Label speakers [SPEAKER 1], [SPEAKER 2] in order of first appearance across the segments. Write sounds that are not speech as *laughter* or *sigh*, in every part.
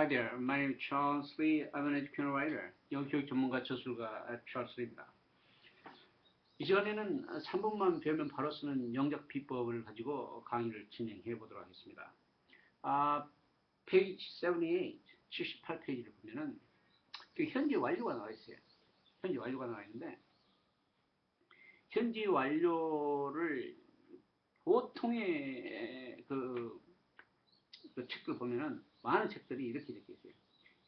[SPEAKER 1] Hi there. My name is Charles Lee. I'm an educational writer. 영교육 전문가 저술가 Charles Lee입니다. 이 시간에는 3분만 배우면 바로 쓰는 영작 비법을 가지고 강의를 진행해 보도록 하겠습니다. 아, page 78, 78페이지를 보면은 그 현재 완료가 나와 있어요. 현재 완료가 나와 있는데 현재 완료를 보통의 그, 그 책들 보면은 많은 책들이 이렇게 적혀 있어요.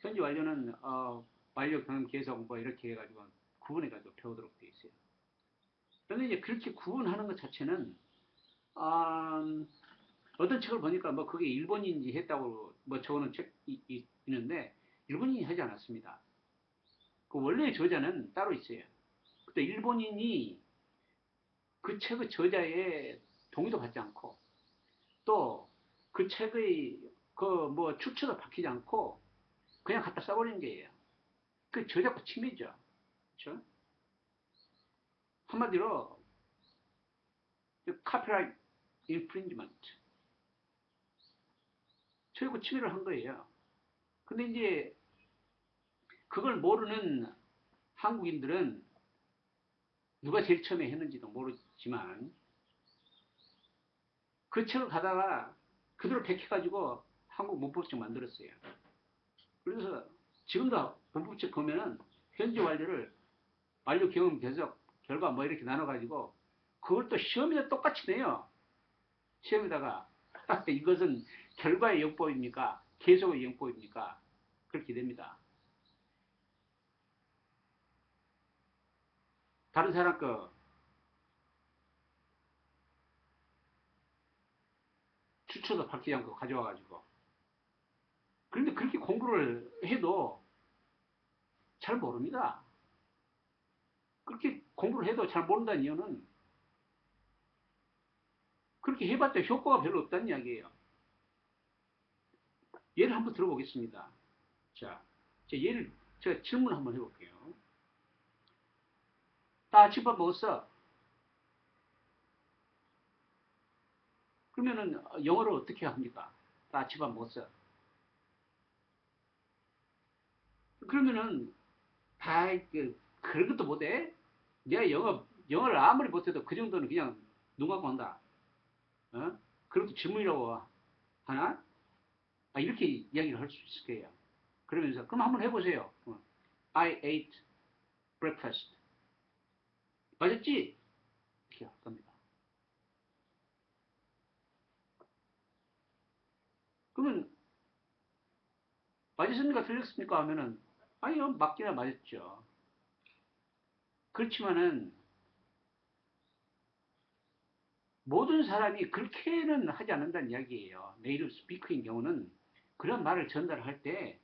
[SPEAKER 1] 현재 완료는 어, 완료 경험 계속 뭐 이렇게 해가지고 구분해가지고 배우도록 되어 있어요. 그런데 이제 그렇게 구분하는 것 자체는 아, 어떤 책을 보니까 뭐 그게 일본인지 했다고 뭐 적어놓은 책이 있는데 일본인이 하지 않았습니다. 그 원래 저자는 따로 있어요. 그때 일본인이 그 책의 저자의 동의도 받지 않고 또 그 책의 그뭐 추천도 박히지 않고 그냥 갖다 써버리는 게예요. 그 저작권 침해죠. 그렇죠? 한마디로 카피라이트 인프린지먼트 저작권 침해를 한 거예요. 근데 이제 그걸 모르는 한국인들은 누가 제일 처음에 했는지도 모르지만 그 책을 가다가 그대로 백해가지고 한국 문법책 만들었어요. 그래서 지금도 문법책 보면은 현재 완료를 완료 경험 계속 결과 뭐 이렇게 나눠가지고 그걸 또 시험에다 똑같이 내요. 시험에다가 *laughs* 이것은 결과의 영법입니까? 계속의 영법입니까? 그렇게 됩니다. 다른 사람 거 추천도 밝히지 않고 가져와가지고 공부를 해도 잘 모릅니다. 그렇게 공부를 해도 잘 모른다는 이유는 그렇게 해봤자 효과가 별로 없다는 이야기예요. 예를 한번 들어보겠습니다. 자, 예를 제가 질문 한번 해볼게요. 나 아침밥 먹었어. 그러면은 영어로 어떻게 합니까? 나 아침밥 먹었어. 그러면은 아이 그 그런 것도 못해? 내가 영어 영어를 아무리 못해도 그 정도는 그냥 눈 감고 한다. 어? 그것도 질문이라고 하나? 아, 이렇게 이야기를 할 수 있을 거예요. 그러면서 그럼 한번 해보세요. 어. I ate breakfast. 맞았지? 이렇게 할 겁니다. 그러면 맞았습니까? 틀렸습니까? 하면은 아니요 맞기나 맞았죠. 그렇지만은 모든 사람이 그렇게는 하지 않는다는 이야기예요. 네이티브 스피커인 경우는 그런 말을 전달할 때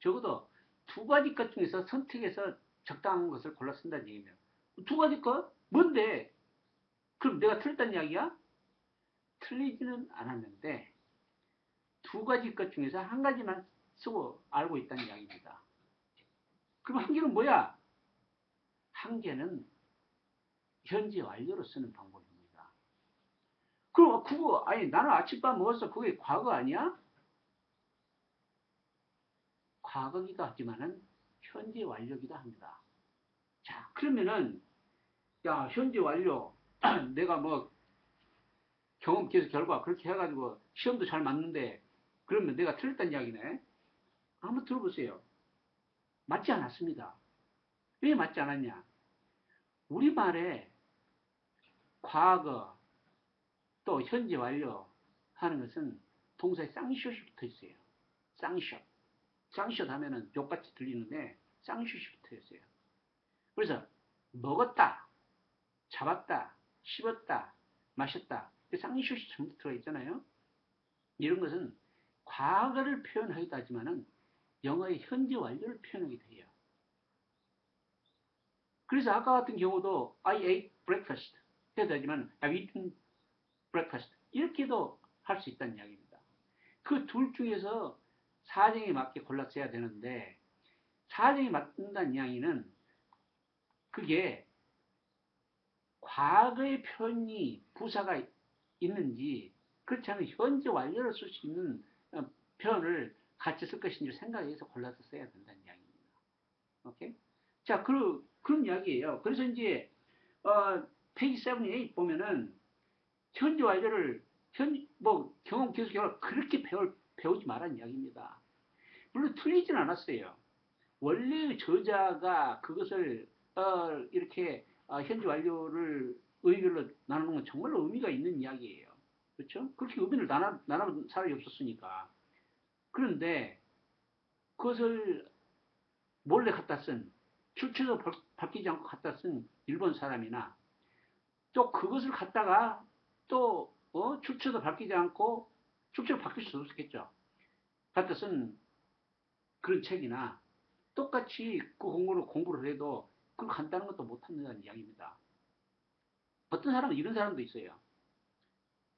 [SPEAKER 1] 적어도 두 가지 것 중에서 선택해서 적당한 것을 골라 쓴다는 얘기입니다. 두 가지 것? 뭔데? 그럼 내가 틀렸다는 이야기야? 틀리지는 않았는데 두 가지 것 중에서 한 가지만 쓰고 알고 있다는 이야기입니다. 그럼 한 개는 뭐야? 한 개는 현재 완료로 쓰는 방법입니다. 그럼 그거 아니 나는 아침밥 먹었어. 그게 과거 아니야? 과거기도 하지만은 현재 완료기도 합니다. 자 그러면은 야 현재 완료 *clears throat* 내가 뭐 경험 계속 결과 그렇게 해가지고 시험도 잘 맞는데 그러면 내가 틀렸다는 이야기네. 한번 들어보세요. 맞지 않았습니다. 왜 맞지 않았냐? 우리말에 과거 또 현재 완료 하는 것은 동사에 쌍시옷이 붙어 있어요. 쌍시옷. 쌍시옷 하면은 욕같이 들리는데 쌍시옷이 붙어 있어요. 그래서 먹었다, 잡았다, 씹었다, 마셨다. 쌍시옷이 전부 들어 있잖아요. 이런 것은 과거를 표현하기도 하지만은 영어의 현재 완료를 표현하기도 해요. 그래서 아까 같은 경우도 I ate breakfast 해도 되지만 I've eaten breakfast 이렇게도 할 수 있다는 이야기입니다. 그 둘 중에서 사정에 맞게 골랐어야 되는데 사정에 맞는다는 이야기는 그게 과거의 표현이 부사가 있는지 그렇지 않은 현재 완료를 쓸 수 있는 표현을 같이 쓸 것인지 생각해서 골라서 써야 된다는 이야기입니다. 오케이? 자, 그, 그런 이야기예요. 그래서 이제, 어, 페이지 7, 8 보면은, 현지 완료를, 현, 뭐, 경험, 기술, 결과 그렇게 배울, 배우지 말라는 이야기입니다. 물론 틀리진 않았어요. 원래 저자가 그것을, 어, 이렇게, 어, 현지 완료를 의견로 나누는 건 정말로 의미가 있는 이야기예요. 그렇죠? 그렇게 의견을 나눠, 나누는 사람이 없었으니까. 그런데, 그것을 몰래 갖다 쓴, 출처도 바- 바뀌지 않고 갖다 쓴 일본 사람이나, 또 그것을 갖다가 또, 어, 출처도 바뀌지 않고, 출처가 바뀔 수도 없었겠죠. 갖다 쓴 그런 책이나, 똑같이 그 공부를, 공부를 해도, 그걸 간다는 것도 못한다는 이야기입니다. 어떤 사람은 이런 사람도 있어요.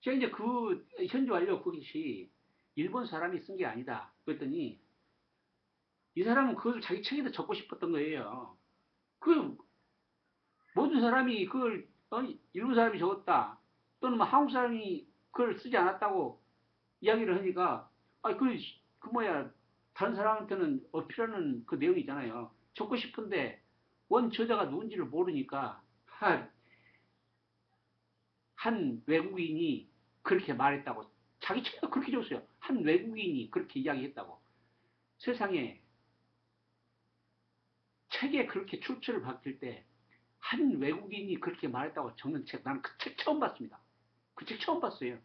[SPEAKER 1] 제가 이제 그 현지 완료 그것이 일본 사람이 쓴 게 아니다. 그랬더니 이 사람은 그것을 자기 책에다 적고 싶었던 거예요. 그 모든 사람이 그걸 어, 일본 사람이 적었다. 또는 뭐 한국 사람이 그걸 쓰지 않았다고 이야기를 하니까 아, 그, 그 뭐야 다른 사람한테는 어필하는 그 내용이잖아요. 적고 싶은데 원 저자가 누군지를 모르니까 하, 한 외국인이 그렇게 말했다고 자기 책에도 그렇게 적었어요. 한 외국인이 그렇게 이야기했다고. 세상에 책에 그렇게 출처를 바뀔 때 한 외국인이 그렇게 말했다고 적는 책 나는 그 책 처음 봤습니다. 그 책 처음 봤어요.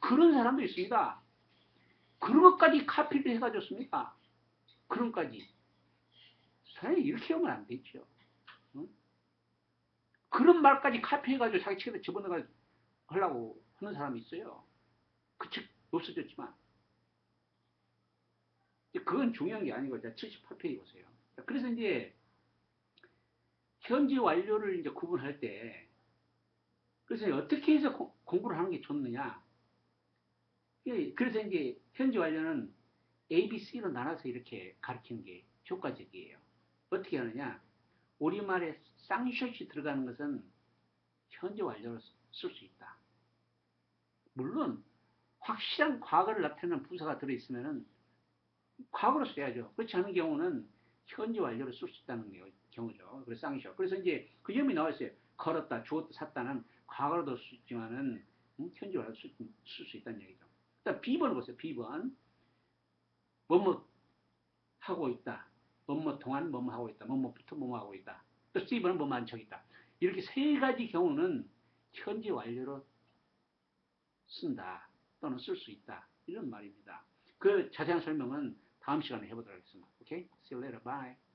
[SPEAKER 1] 그런 사람도 있습니다. 그런 것까지 카피를 씁니다. 그런 것까지. 사람이 이렇게 하면 안 되죠. 응? 그런 말까지 카피해가지고 자기 책에다 집어넣어 하려고 하는 사람이 있어요. 그책 없어졌지만. 그건 중요한 게 아니고, 자, 78페이지 보세요. 자, 그래서 이제, 현지 완료를 이제 구분할 때, 그래서 어떻게 해서 고- 공부를 하는 게 좋느냐. 예, 그래서 이제, 현지 완료는 A, B, C로 나눠서 이렇게 가르치는 게 효과적이에요. 어떻게 하느냐. 우리말에 쌍샷이 들어가는 것은 현재 완료로 쓸 수 있다. 물론 확실한 과거를 나타내는 부사가 들어있으면은 과거로 써야죠. 그렇지 않은 경우는 현재 완료로 쓸 수 있다는 게 경우죠. 그래서 쌍샷. 그래서 이제 그 점이 나와 있어요. 걸었다, 주었다, 샀다는 과거로도 쓸 수 있지만은 음, 현재 완료로 쓸 수 있다는 얘기죠. 일단 B번을 보세요. B번. 뭐뭐 하고 있다. 뭐뭐 동안 뭐뭐 하고 있다. 뭐뭐부터 뭐뭐 하고 있다. 또 C번은 뭐뭐 한척 있다. 이렇게 세 가지 경우는 현재 완료로 쓴다. 또는 쓸 수 있다. 이런 말입니다. 그 자세한 설명은 다음 시간에 해보도록 하겠습니다. 오케이? See you later. Bye.